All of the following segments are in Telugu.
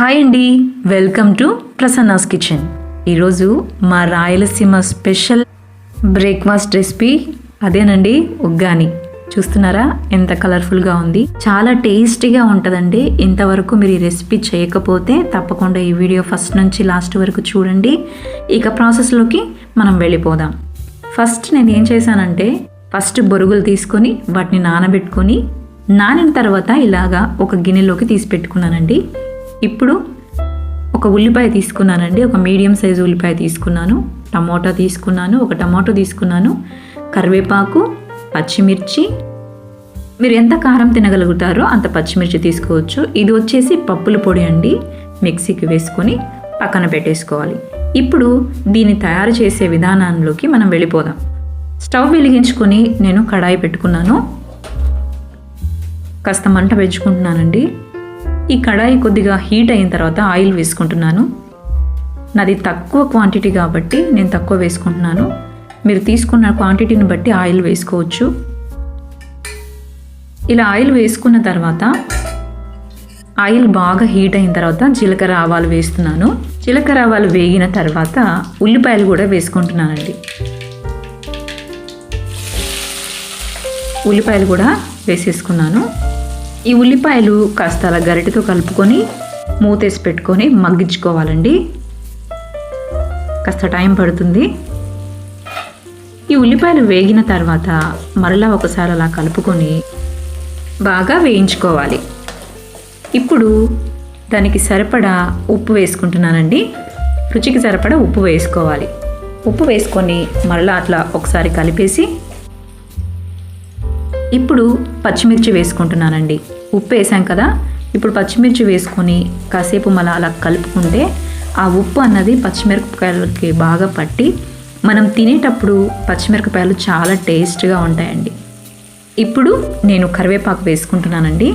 హాయ్ అండి. Welcome to Prasanna's kitchen. ఈరోజు మా రాయలసీమ స్పెషల్ బ్రేక్ఫాస్ట్ రెసిపీ అదేనండి ఉగ్గాని. చూస్తున్నారా? ఎంత కలర్ఫుల్గా ఉంది. చాలా టేస్టీగా ఉంటుందండి. ఇంతవరకు మీరు ఈ రెసిపీ చేయకపోతే తప్పకుండా ఈ వీడియో ఫస్ట్ నుంచి లాస్ట్ వరకు చూడండి. ఇక ప్రాసెస్లోకి మనం వెళ్ళిపోదాం. ఫస్ట్ నేను ఏం చేశానంటే ఫస్ట్ బొరుగులు తీసుకొని వాటిని నానబెట్టుకొని నానిన తర్వాత ఇలాగా ఒక గిన్నెలోకి తీసి పెట్టుకున్నానండి. ఇప్పుడు ఒక ఉల్లిపాయ తీసుకున్నానండి. ఒక మీడియం సైజు ఉల్లిపాయ తీసుకున్నాను. టమోటా తీసుకున్నాను. ఒక టమాటో తీసుకున్నాను. కరివేపాకు పచ్చిమిర్చి. మీరు ఎంత కారం తినగలుగుతారో అంత పచ్చిమిర్చి తీసుకోవచ్చు. ఇది వచ్చేసి పప్పుల పొడి అండి. మిక్సీకి వేసుకొని పక్కన పెట్టేసుకోవాలి. ఇప్పుడు దీన్ని తయారు చేసే విధానంలోకి మనం వెళ్ళిపోదాం. స్టవ్ వెలిగించుకొని నేను కడాయి పెట్టుకున్నాను. కాస్త మంట పెంచుకుంటున్నానండి. ఈ కడాయి కొద్దిగా హీట్ అయిన తర్వాత ఆయిల్ వేసుకుంటున్నాను. నాది తక్కువ క్వాంటిటీ కాబట్టి నేను తక్కువ వేసుకుంటున్నాను. మీరు తీసుకున్న క్వాంటిటీని బట్టి ఆయిల్ వేసుకోవచ్చు. ఇలా ఆయిల్ వేసుకున్న తర్వాత ఆయిల్ బాగా హీట్ అయిన తర్వాత జీలకర్ర ఆవాలు వేస్తున్నాను. జీలకర్ర ఆవాలు వేగిన తర్వాత ఉల్లిపాయలు కూడా వేసుకుంటున్నానండి. ఉల్లిపాయలు కూడా వేసేసుకున్నాను. ఈ ఉల్లిపాయలు కాస్త అలా గరిటెతో కలుపుకొని మూతేసి పెట్టుకొని మగ్గించుకోవాలండి. కాస్త టైం పడుతుంది. ఈ ఉల్లిపాయలు వేగిన తర్వాత మరలా ఒకసారి అలా కలుపుకొని బాగా వేయించుకోవాలి. ఇప్పుడు దానికి సరిపడా ఉప్పు వేసుకుంటున్నానండి. రుచికి సరిపడా ఉప్పు వేసుకోవాలి. ఉప్పు వేసుకొని మరలా అట్లా ఒకసారి కలిపేసి ఇప్పుడు పచ్చిమిర్చి వేసుకుంటున్నానండి. ఉప్పు వేసాం కదా ఇప్పుడు పచ్చిమిర్చి వేసుకొని కాసేపు మళ్ళీ అలా కలుపుకుంటే ఆ ఉప్పు అన్నది పచ్చిమిరపకాయలకి బాగా పట్టి మనం తినేటప్పుడు పచ్చిమిరపకాయలు చాలా టేస్ట్గా ఉంటాయండి. ఇప్పుడు నేను కరివేపాకు వేసుకుంటున్నానండి.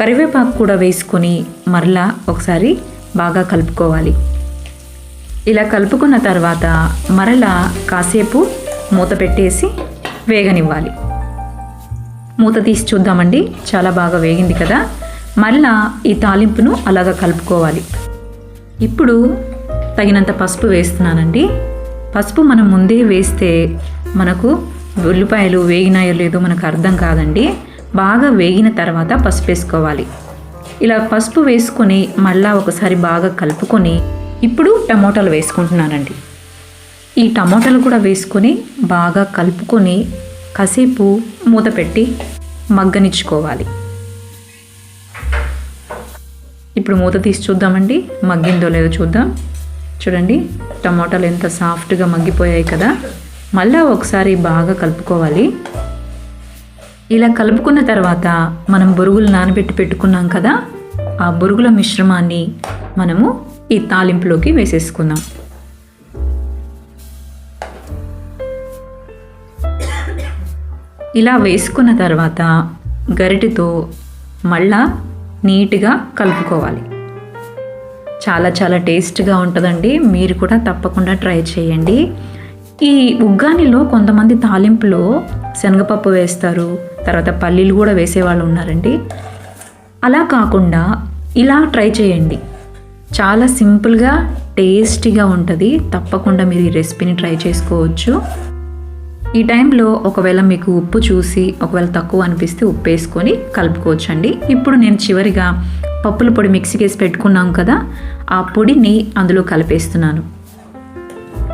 కరివేపాకు కూడా వేసుకొని మరలా ఒకసారి బాగా కలుపుకోవాలి. ఇలా కలుపుకున్న తర్వాత మరలా కాసేపు మూత పెట్టేసి వేగనివ్వాలి. మూత తీసి చూద్దామండి. చాలా బాగా వేగింది కదా. మళ్ళా ఈ తాలింపును అలాగా కలుపుకోవాలి. ఇప్పుడు తగినంత పసుపు వేస్తున్నానండి. పసుపు మనం ముందే వేస్తే మనకు ఉల్లిపాయలు వేగినాయో లేదో మనకు అర్థం కాదండి. బాగా వేగిన తర్వాత పసుపు వేసుకోవాలి. ఇలా పసుపు వేసుకొని మళ్ళా ఒకసారి బాగా కలుపుకొని ఇప్పుడు టమోటాలు వేసుకుంటున్నానండి. ఈ టమోటాలు కూడా వేసుకొని బాగా కలుపుకొని కసేపు మూత పెట్టి మగ్గనిచ్చుకోవాలి. ఇప్పుడు మూత తీసి చూద్దామండి. మగ్గిందో లేదో చూద్దాం. చూడండి టమాటాలు ఎంత సాఫ్ట్గా మగ్గిపోయాయి కదా. మళ్ళీ ఒకసారి బాగా కలుపుకోవాలి. ఇలా కలుపుకున్న తర్వాత మనం బొరుగులు నానబెట్టి పెట్టుకున్నాం కదా ఆ బొరుగుల మిశ్రమాన్ని మనము ఈ తాలింపులోకి వేసేసుకుందాం. ఇలా వేసుకున్న తర్వాత గరిటెతో మళ్ళా నీట్గా కలుపుకోవాలి. చాలా చాలా టేస్ట్గా ఉంటుందండి. మీరు కూడా తప్పకుండా ట్రై చేయండి. ఈ ఉగ్గానిలో కొంతమంది తాలింపులో శనగపప్పు వేస్తారు. తర్వాత పల్లీలు కూడా వేసేవాళ్ళు ఉన్నారండి. అలా కాకుండా ఇలా ట్రై చేయండి. చాలా సింపుల్గా టేస్టీగా ఉంటుంది. తప్పకుండా మీరు ఈ రెసిపీని ట్రై చేసుకోవచ్చు. ఈ టైంలో ఒకవేళ మీకు ఉప్పు చూసి ఒకవేళ తక్కువ అనిపిస్తే ఉప్పు వేసుకొని కలుపుకోవచ్చండి. ఇప్పుడు నేను చివరిగా పప్పుల పొడి మిక్సీకి వేసి పెట్టుకున్నాం కదా ఆ పొడిని అందులో కలిపేస్తున్నాను.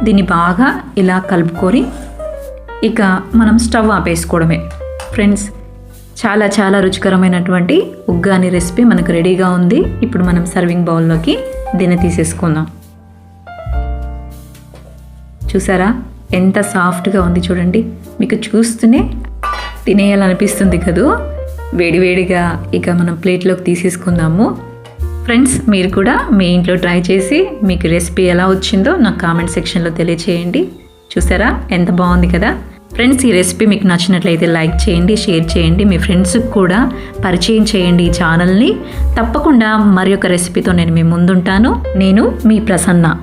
దీన్ని బాగా ఇలా కలుపుకొని ఇక మనం స్టవ్ ఆపేసుకోవడమే. ఫ్రెండ్స్ చాలా చాలా రుచికరమైనటువంటి ఉగ్గాని రెసిపీ మనకు రెడీగా ఉంది. ఇప్పుడు మనం సర్వింగ్ బౌల్లోకి దీన్ని తీసేసుకుందాం. చూసారా? ఎంత సాఫ్ట్గా ఉంది చూడండి. మీకు చూస్తూనే తినేయాలనిపిస్తుంది కదూ? వేడివేడిగా ఇక మనం ప్లేట్లోకి తీసేసుకుందాము. ఫ్రెండ్స్ మీరు కూడా మీ ఇంట్లో ట్రై చేసి మీకు రెసిపీ ఎలా వచ్చిందో నాకు కామెంట్ సెక్షన్లో తెలియచేయండి. చూసారా? ఎంత బాగుంది కదా? ఫ్రెండ్స్ ఈ రెసిపీ మీకు నచ్చినట్లయితే లైక్ చేయండి షేర్ చేయండి మీ ఫ్రెండ్స్కి కూడా పరిచయం చేయండి ఈ ఛానల్ని. తప్పకుండా మరి ఒక రెసిపీతో నేను మీ ముందుంటాను. నేను మీ ప్రసన్న.